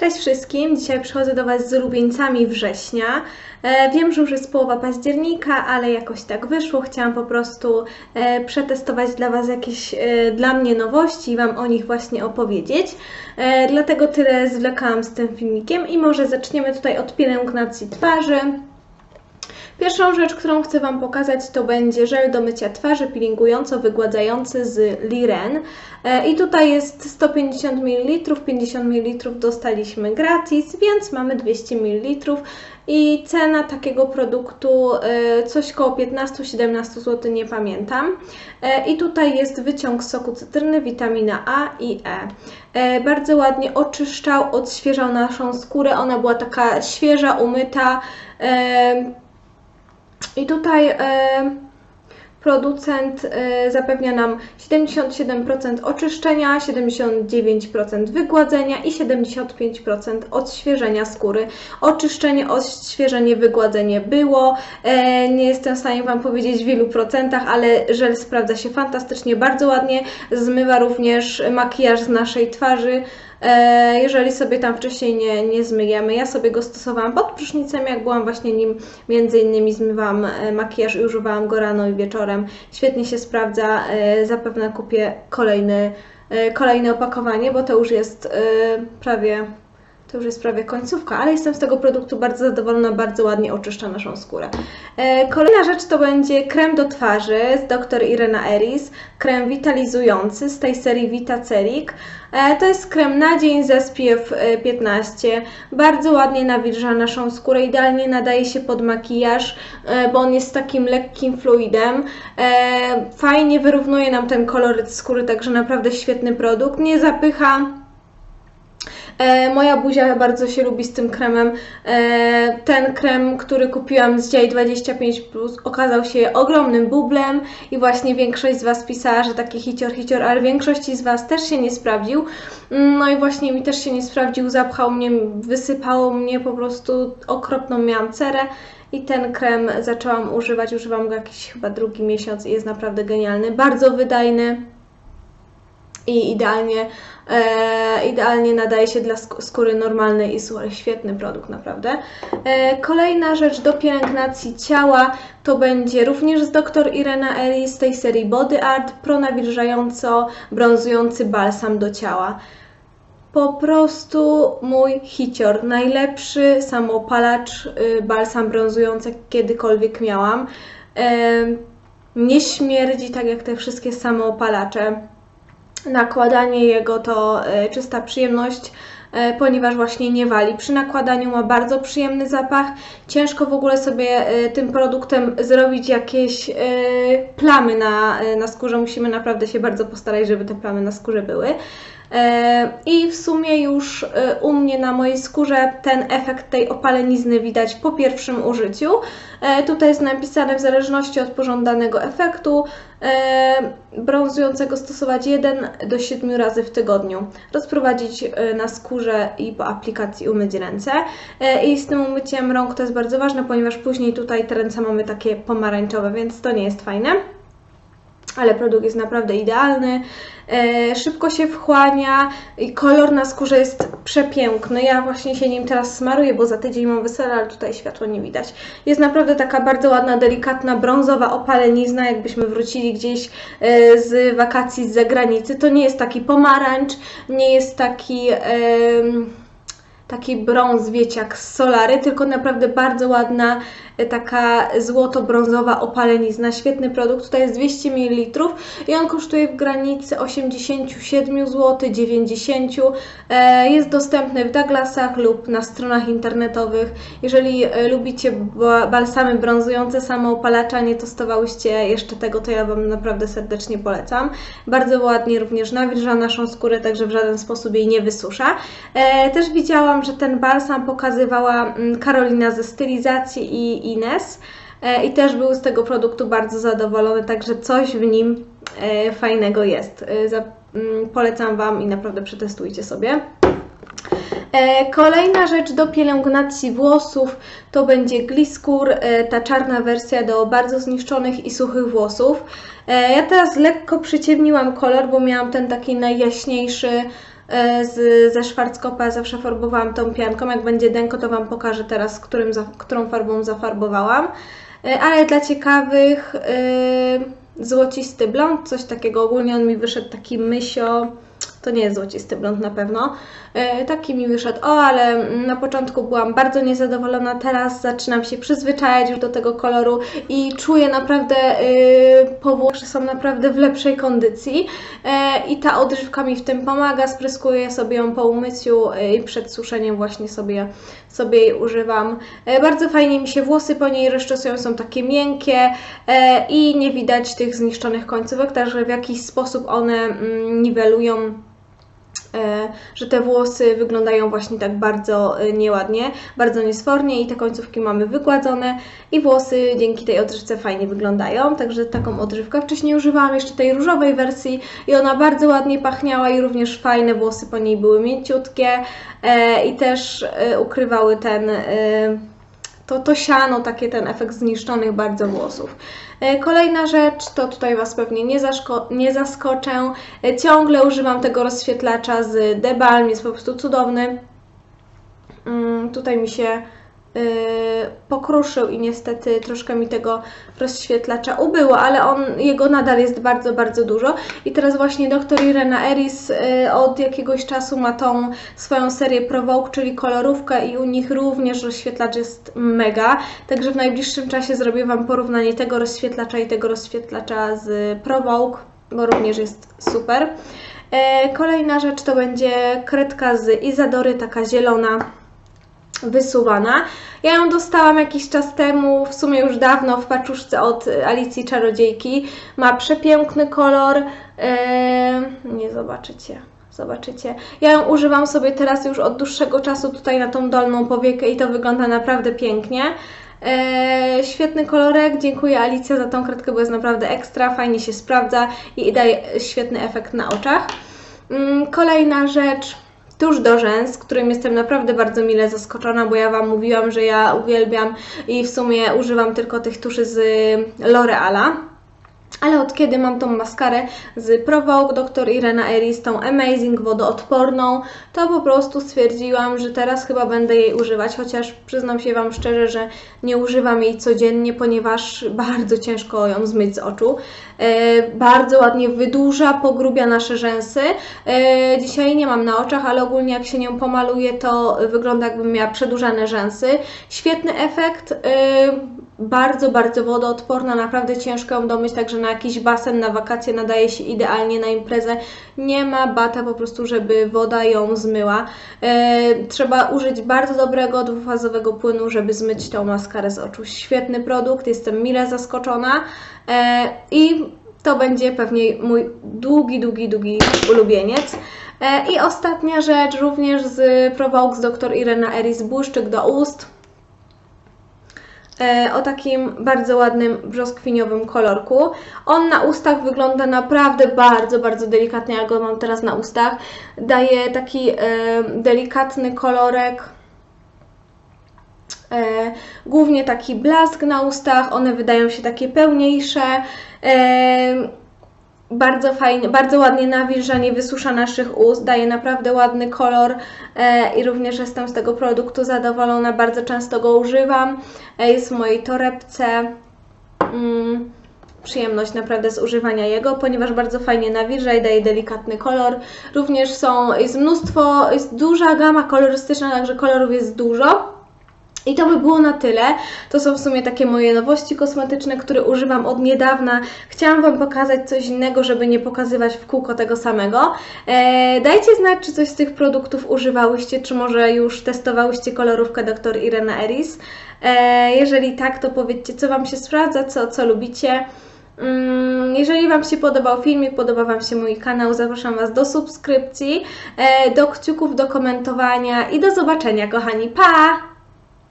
Cześć wszystkim, dzisiaj przychodzę do Was z ulubieńcami września. E, wiem, że już jest połowa października, ale jakoś tak wyszło. Chciałam po prostu e, przetestować dla Was jakieś e, dla mnie nowości i Wam o nich właśnie opowiedzieć. Dlatego tyle zwlekałam z tym filmikiem i może zaczniemy tutaj od pielęgnacji twarzy. Pierwszą rzecz, którą chcę Wam pokazać, to będzie żel do mycia twarzy peelingująco-wygładzający z Liren. E, I tutaj jest 150 ml, 50 ml dostaliśmy gratis, więc mamy 200 ml. I cena takiego produktu e, coś koło 15-17 zł, nie pamiętam. E, I tutaj jest wyciąg soku cytryny, witamina A i E. Bardzo ładnie oczyszczał, odświeżał naszą skórę. Ona była taka świeża, umyta. I tutaj e, producent e, zapewnia nam 77% oczyszczenia, 79% wygładzenia i 75% odświeżenia skóry. Oczyszczenie, odświeżenie, wygładzenie było. E, nie jestem w stanie Wam powiedzieć w ilu procentach, ale żel sprawdza się fantastycznie, bardzo ładnie. Zmywa również makijaż z naszej twarzy. E, jeżeli sobie tam wcześniej nie, nie zmyjemy. Ja sobie go stosowałam pod prysznicem, jak byłam właśnie nim, między innymi zmywałam e, makijaż i używałam go rano i wieczorem. Świetnie się sprawdza, e, zapewne kupię kolejny, kolejne opakowanie, bo to już jest prawie to już jest prawie końcówka, ale jestem z tego produktu bardzo zadowolona, bardzo ładnie oczyszcza naszą skórę. E, kolejna rzecz to będzie krem do twarzy z dr Irena Eris, krem witalizujący z tej serii Vitaceric. E, to jest krem na dzień z SPF 15, bardzo ładnie nawilża naszą skórę, idealnie nadaje się pod makijaż, e, bo on jest takim lekkim fluidem. Fajnie wyrównuje nam ten koloryt skóry, także naprawdę świetny produkt, nie zapycha E, moja buzia bardzo się lubi z tym kremem. E, ten krem, który kupiłam z Dziaj 25 Plus okazał się ogromnym bublem i właśnie większość z Was pisała, że taki hicior, hicior, ale większości z Was też się nie sprawdził. No i właśnie mi też się nie sprawdził, zapchał mnie, wysypało mnie, po prostu okropną miałam cerę. I ten krem zaczęłam używać, używam go jakiś chyba drugi miesiąc i jest naprawdę genialny, bardzo wydajny i idealnie, e, idealnie nadaje się dla skóry normalnej i suchej. Świetny produkt, naprawdę. E, kolejna rzecz do pielęgnacji ciała to będzie również z dr Irena Eli z tej serii Body Art pronawilżająco brązujący balsam do ciała. Po prostu mój hicior, najlepszy samoopalacz y, balsam brązujący kiedykolwiek miałam. E, nie śmierdzi tak jak te wszystkie samoopalacze nakładanie jego to e, czysta przyjemność, e, ponieważ właśnie nie wali. Przy nakładaniu ma bardzo przyjemny zapach. Ciężko w ogóle sobie e, tym produktem zrobić jakieś plamy na, na skórze. Musimy naprawdę się bardzo postarać, żeby te plamy na skórze były. E, I w sumie już e, u mnie na mojej skórze ten efekt tej opalenizny widać po pierwszym użyciu. E, tutaj jest napisane w zależności od pożądanego efektu brązującego stosować 1 do 7 razy w tygodniu. Rozprowadzić na skórze i po aplikacji umyć ręce. I z tym umyciem rąk to jest bardzo ważne, ponieważ później tutaj te ręce mamy takie pomarańczowe, więc to nie jest fajne ale produkt jest naprawdę idealny, e, szybko się wchłania i kolor na skórze jest przepiękny. Ja właśnie się nim teraz smaruję, bo za tydzień mam wesele, ale tutaj światło nie widać. Jest naprawdę taka bardzo ładna, delikatna, brązowa opalenizna, jakbyśmy wrócili gdzieś e, z wakacji z zagranicy. To nie jest taki pomarańcz, nie jest taki... Taki brąz, wiecie, jak z solary, tylko naprawdę bardzo ładna, taka złoto-brązowa opalenizna. Świetny produkt. Tutaj jest 200 ml i on kosztuje w granicy 87 zł, 90 Jest dostępny w Douglasach lub na stronach internetowych. Jeżeli e, lubicie balsamy brązujące, samoopalacza, nie tostowałyście jeszcze tego, to ja Wam naprawdę serdecznie polecam. Bardzo ładnie również nawilża naszą skórę, także w żaden sposób jej nie wysusza. E, też widziałam że ten balsam pokazywała mm, Karolina ze stylizacji i Ines e, i też był z tego produktu bardzo zadowolony, także coś w nim e, fajnego jest. E, mm, polecam Wam i naprawdę przetestujcie sobie. Kolejna rzecz do pielęgnacji włosów to będzie Gliskur, ta czarna wersja do bardzo zniszczonych i suchych włosów. Ja teraz lekko przyciemniłam kolor, bo miałam ten taki najjaśniejszy z, ze Schwarzkopfa zawsze farbowałam tą pianką. Jak będzie denko, to Wam pokażę teraz, którym, za, którą farbą zafarbowałam. E, ale dla ciekawych e, złocisty blond, coś takiego. Ogólnie on mi wyszedł taki mysio. To nie jest złocisty blond na pewno. E, taki mi wyszedł. O, ale na początku byłam bardzo niezadowolona. Teraz zaczynam się przyzwyczajać do tego koloru i czuję naprawdę e, po włosach, że są naprawdę w lepszej kondycji. E, I ta odżywka mi w tym pomaga. Spryskuję sobie ją po umyciu e, i przed suszeniem właśnie sobie, sobie jej używam. E, bardzo fajnie mi się włosy po niej rozczesują, są takie miękkie e, i nie widać tych zniszczonych końcówek, także w jakiś sposób one mm, niwelują że te włosy wyglądają właśnie tak bardzo e, nieładnie, bardzo niesfornie i te końcówki mamy wygładzone i włosy dzięki tej odżywce fajnie wyglądają, także taką odżywkę. Wcześniej używałam jeszcze tej różowej wersji i ona bardzo ładnie pachniała i również fajne włosy po niej były mięciutkie e, i też e, ukrywały ten e, to, to siano, takie ten efekt zniszczonych bardzo włosów. E, Kolejna rzecz, to tutaj Was pewnie nie, nie zaskoczę. E, Ciągle używam tego rozświetlacza z The Balm, jest po prostu cudowny. Mm, tutaj mi się pokruszył i niestety troszkę mi tego rozświetlacza ubyło, ale on, jego nadal jest bardzo, bardzo dużo. I teraz właśnie dr Irena Eris y, od jakiegoś czasu ma tą swoją serię Provoke, czyli kolorówkę i u nich również rozświetlacz jest mega. Także w najbliższym czasie zrobię Wam porównanie tego rozświetlacza i tego rozświetlacza z Provoke, bo również jest super. E, Kolejna rzecz to będzie kredka z Izadory, taka zielona wysuwana. Ja ją dostałam jakiś czas temu, w sumie już dawno, w paczuszce od Alicji Czarodziejki. Ma przepiękny kolor. Eee, nie zobaczycie. Zobaczycie. Ja ją używam sobie teraz już od dłuższego czasu tutaj na tą dolną powiekę i to wygląda naprawdę pięknie. Eee, świetny kolorek, dziękuję Alicja za tą kredkę, bo jest naprawdę ekstra, fajnie się sprawdza i daje świetny efekt na oczach. Mm, Kolejna rzecz, tuż do rzęs, którym jestem naprawdę bardzo mile zaskoczona, bo ja Wam mówiłam, że ja uwielbiam i w sumie używam tylko tych tuszy z L'Oreala. Ale od kiedy mam tą maskarę z Provoke Dr. Irena Eris, tą Amazing wodoodporną, to po prostu stwierdziłam, że teraz chyba będę jej używać, chociaż przyznam się Wam szczerze, że nie używam jej codziennie, ponieważ bardzo ciężko ją zmyć z oczu. E, bardzo ładnie wydłuża, pogrubia nasze rzęsy. E, dzisiaj nie mam na oczach, ale ogólnie jak się nią pomaluje, to wygląda jakbym miała przedłużane rzęsy. Świetny efekt. E, bardzo, bardzo wodoodporna, naprawdę ciężko ją domyć, także na jakiś basen, na wakacje nadaje się idealnie na imprezę. Nie ma bata po prostu, żeby woda ją zmyła. E, trzeba użyć bardzo dobrego dwufazowego płynu, żeby zmyć tą maskarę z oczu. Świetny produkt, jestem mile zaskoczona e, i to będzie pewnie mój długi, długi, długi ulubieniec. E, I ostatnia rzecz, również z Provoke z dr Irena Eris, błyszczyk do ust o takim bardzo ładnym brzoskwiniowym kolorku. On na ustach wygląda naprawdę bardzo, bardzo delikatnie, jak go mam teraz na ustach. Daje taki e, delikatny kolorek. E, głównie taki blask na ustach, one wydają się takie pełniejsze. Bardzo fajnie, bardzo ładnie nawilża, nie wysusza naszych ust, daje naprawdę ładny kolor e, i również jestem z tego produktu zadowolona, bardzo często go używam, e, jest w mojej torebce. Mm, przyjemność naprawdę z używania jego, ponieważ bardzo fajnie nawilża i daje delikatny kolor. Również są, jest mnóstwo, jest duża gama kolorystyczna, także kolorów jest dużo. I to by było na tyle. To są w sumie takie moje nowości kosmetyczne, które używam od niedawna. Chciałam Wam pokazać coś innego, żeby nie pokazywać w kółko tego samego. E, dajcie znać, czy coś z tych produktów używałyście, czy może już testowałyście kolorówkę Dr. Irena Eris. E, jeżeli tak, to powiedzcie, co Wam się sprawdza, co, co lubicie. Mm, Jeżeli Wam się podobał filmik, podoba Wam się mój kanał, zapraszam Was do subskrypcji, e, do kciuków, do komentowania i do zobaczenia, kochani. Pa!